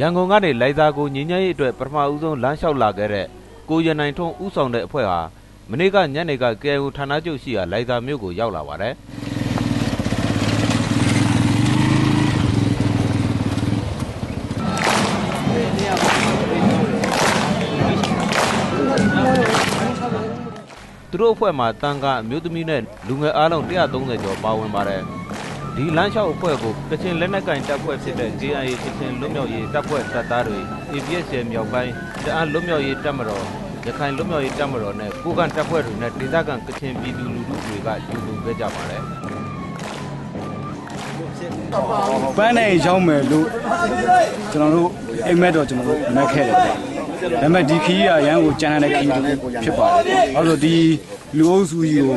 ရန်ကုန်ကနေလိုင်ဇာကိုငင်းညမ်းရေးအတွက်ပထမဦးဆုံးလမ်းလျှောက်လာခဲ့တဲ့ကိုရနိုင်ထွန်းဦးဆောင်တဲ့အဖွဲ့ဟာမနေ့ကညနေက KIO ဌာနချုပ်ရှိရာလိုင်ဇာမြို့ကိုရောက်လာပါတယ်သူတို့အဖွဲ့မှာတန်ခါအမျိုးသမီးနဲ့လူငယ်အားလုံး130ကျော်ပါဝင်ပါတယ် ဒီလမ်းလျှောက်အဖွဲ့ကိုကချင်လက်နက်ကင်တပ်ဖွဲ့ဖြစ်တဲ့ KIA ကချင်လွတ်မြောက်ရေးတပ်ဖွဲ့တပ်သားတွေ ABSL မြောက်ပိုင်းတအန်းလွတ်မြောက်ရေးတပ်မတော်ရခိုင်လွတ်မြောက်ရေးတပ်မတော်နဲ့ကိုကန်တပ်ဖွဲ့တွေနဲ့ဒေသခံကချင်ပြည်သူလူထုတွေကယူလူခဲ့ကြပါတယ်ပန်းနဲ့ရောက်မယ်လို့ကျွန်တော်တို့အိမ်မက်တော့ကျွန်တော်တို့မက်ခဲ့တယ်ပေါ့ဒါပေမဲ့ဒီခီးရရန်ကိုကြမ်းတဲ့ခီးတစ်ခုဖြစ်ပါတယ်။အဲဆိုဒီ လူအုပ်စုကြီးကို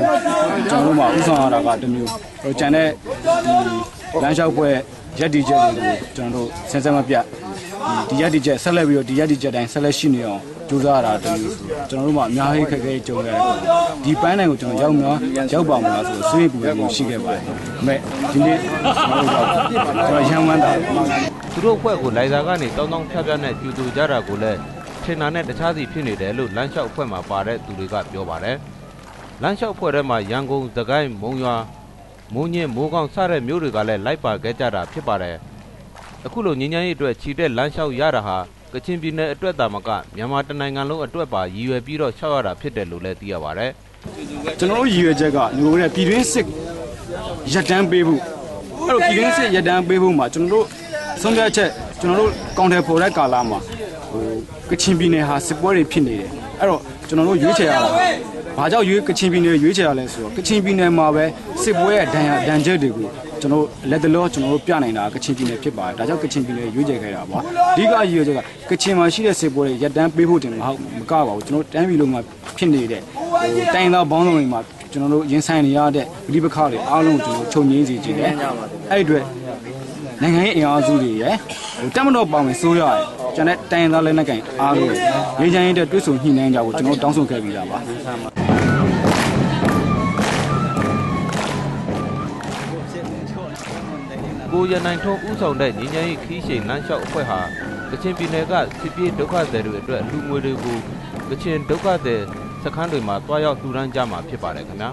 ကျွန်တော်တို့မှဥဆောင်ရတာကတစ်မျိုးဟိုကြမ်းတဲ့ဒီလမ်းလျှောက်ပွဲရက်ဒီချက်တွေကိုကျွန်တော်တို့ဆန်းဆန်းမပြတ်ဒီရက်ဒီချက်ဆက်လက်ပြီးတော့ဒီရက်ဒီချက်တိုင်းဆက်လက်ရှိနေအောင်ကြိုးစားရတာတစ်မျိုးဆိုကျွန်တော်တို့မှအများကြီးခက်ခဲကြုံရတယ်ပေါ့ဒီပန်းတိုင်းကိုကျွန်တော်ရောက်များရောက်ပါမလားဆိုဆွေးပူမှုရှိခဲ့ပါတယ်။ဒါပေမဲ့ဒီနေ့ကျွန်တော်တို့ကျွန်တော်ရမ်းဝမ်းတာသူတို့အဖွဲ့ကိုလိုင်ဇာကနေတောင်းတောင်းဖြတ်ဖြတ်နဲ့ကျူတူကြတာကိုလည်းထင်တာနဲ့တခြားစီဖြစ်နေတယ်လို့လမ်းလျှောက်အဖွဲ့မှာပါတဲ့သူတွေကပြောပါတယ် လမ်းလျှောက်အဖွဲ့ထဲမှာရန်ကုန်သခိုင်းမုံရွာမိုးညင်းမိုးကောင်းစတဲ့မြို့တွေကလည်းလိုက်ပါခဲ့ကြတာဖြစ်ပါတယ်အခုလိုငင်းညမ်းရေးအတွက်ခြိတဲ့လမ်းလျှောက်ရတာဟာကချင်ပြည်နယ်အတွက်သာမကမြန်မာတနိုင်ငံလုံးအတွက်ပါရည်ရွယ်ပြီးတော့လျှောက်ရတာဖြစ်တယ်လို့လည်းသိရပါတယ်ကျွန်တော်တို့ရည်ရွယ်ချက်ကငိုတဲ့ပြည်တွင်းစစ်ရပ်တန်းပေးဖို့အဲ့တော့ပြည်တွင်းစစ်ရပ်တန်းပေးဖို့မှာကျွန်တော်တို့ဆုံးဖြတ်ချက်ကျွန်တော်တို့ကောင်တယ်ပေါ်တဲ့ကာလမှာဟိုကချင်ပြည်နယ်ဟာစစ်ပွဲတွေဖြစ်နေတယ်အဲ့တော့ကျွန်တော်တို့ရွေးချယ်ရတာ ဘာကြောင့်ရွေးကချင်ပြည်နယ်ရွေးချယ်ရလဲဆိုတော့ကချင်ပြည်နယ်မှာပဲစစ်ပွဲရဲ့ဒဏ်ရာဒဏ်ချက်တွေကိုကျွန်တော်လက်တလောကျွန်တော်တို့ပြနိုင်တာကချင်ပြည်နယ်ဖြစ်ပါတယ်ဒါကြောင့်ကချင်ပြည်နယ်ရွေးချယ်ခဲ့တာပါအဓိကရည်ရွယ်ချက်ကကချင်မှာရှိတဲ့စစ်ပွဲတွေရပ်တန်းပေးဖို့တင်မဟုတ်မကပါဘူးကျွန်တော်တန်းပြည်လုံးမှာဖြစ်နေတဲ့ဟိုတိုင်းသားဘောင်းလုံးတွေမှာကျွန်တော်တို့ရင်ဆိုင်နေရတဲ့ပြိပခါတွေအားလုံးကျွန်တော်ချုပ်ငြိမ်းစေခြင်းတယ်အဲ့ဒီအတွက် နိုင်ငံရေးအင်အားစုတွေရယ်ဟိုတက်မတော်ပေါင်ဝင်စိုးရရယ်ကျွန်တော်တိုင်းသားလက်နက်ကင်အားလုံးရင်းချမ်းရေးတဲ့တွဲဆုံညှိနှိုင်းကြဖို့ကျွန်တော်တောင်းဆိုခဲ့ပြီးတာပါကိုရနိုင်ထွန်းဦးဆောင်တဲ့ညီညာရေးခီးရှိန်လမ်းလျှောက်အဖွဲ့ဟာကချင်ပြည်နယ်ကစစ်ပြေးဒုက္ခသည်တွေအတွက်လူငွေတွေကိုကချင်ဒုက္ခသည်စခန်းတွေမှာတွားရောက်လှူဒန်းကြမှာဖြစ်ပါတယ်ခင်ဗျာ